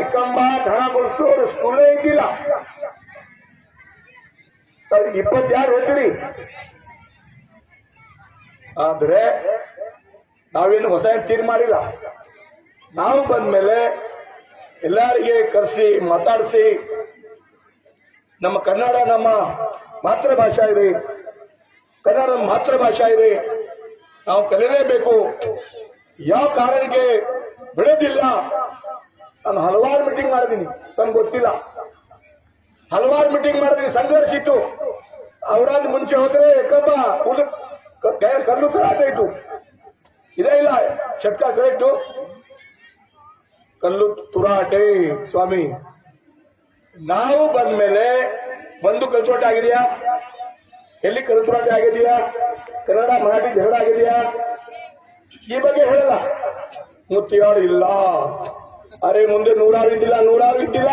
ಇಕ್ಕಂಬ ಹಣ ಕೊಡಿಸ್ತು ಅವ್ರು ಸ್ಕೂಲೇ ಇದ್ದಿಲ್ಲ. ಅವ್ರಿಗೆ ಇಪ್ಪತ್ತಾರು ಹೇಳ್ತೀರಿ. ಆದ್ರೆ ನಾವೇನು ಹೊಸ ಏನು ತೀರ್ ಮಾಡಿಲ್ಲ. ನಾವು ಬಂದ್ಮೇಲೆ ಎಲ್ಲರಿಗೆ ಕರೆಸಿ, ಮಾತಾಡಿಸಿ, ನಮ್ಮ ಕನ್ನಡ ನಮ್ಮ ಮಾತೃಭಾಷೆ ಇದೆ. ಕನ್ನಡ ಮಾತೃಭಾಷಾ ಇದೆ. ನಾವು ಕಲಿಯಲೇಬೇಕು. ಯಾವ ಕಾರಣಕ್ಕೆ ಬಿಡೋದಿಲ್ಲ ನಾನು ಹಲವಾರು ಮೀಟಿಂಗ್ ಮಾಡಿದ್ದೀನಿ ತಮ್ಗೆ ಗೊತ್ತಿಲ್ಲ. ಹಲವಾರು ಮೀಟಿಂಗ್ ಮಾಡಿದ್ರಿ ಸಂಘರ್ಷ ಇತ್ತು. ಅವರಾದ ಮುಂಚೆ ಹೋದ್ರೆ ಕಬ್ಬ ಕಲ್ಲು ಕರಾಟೆ ಇತ್ತು. ಇದೇ ಇಲ್ಲ, ಷಟ್ಕ ಕರೆಕ್ಟು ಕಲ್ಲು ತುರಾಟೆ, ಸ್ವಾಮಿ. ನಾವು ಬಂದ್ಮೇಲೆ ಬಂದು ಕಲ್ತುರಾಟ ಆಗಿದೆಯಾ? ಎಲ್ಲಿ ಕಲ್ತುರಾಟ ಆಗಿದೆಯಾ? ಕನ್ನಡ, ಮರಾಠಿ ಜಗಳ ಆಗಿದೆಯಾ? ಈ ಬಗ್ಗೆ ಹೇಳಲ್ಲ. ಮುತ್ತಿಯಾಡು ಇಲ್ಲ అరే ముందు నూరారు ఇంటిలా నూరారు ఇంటిలా.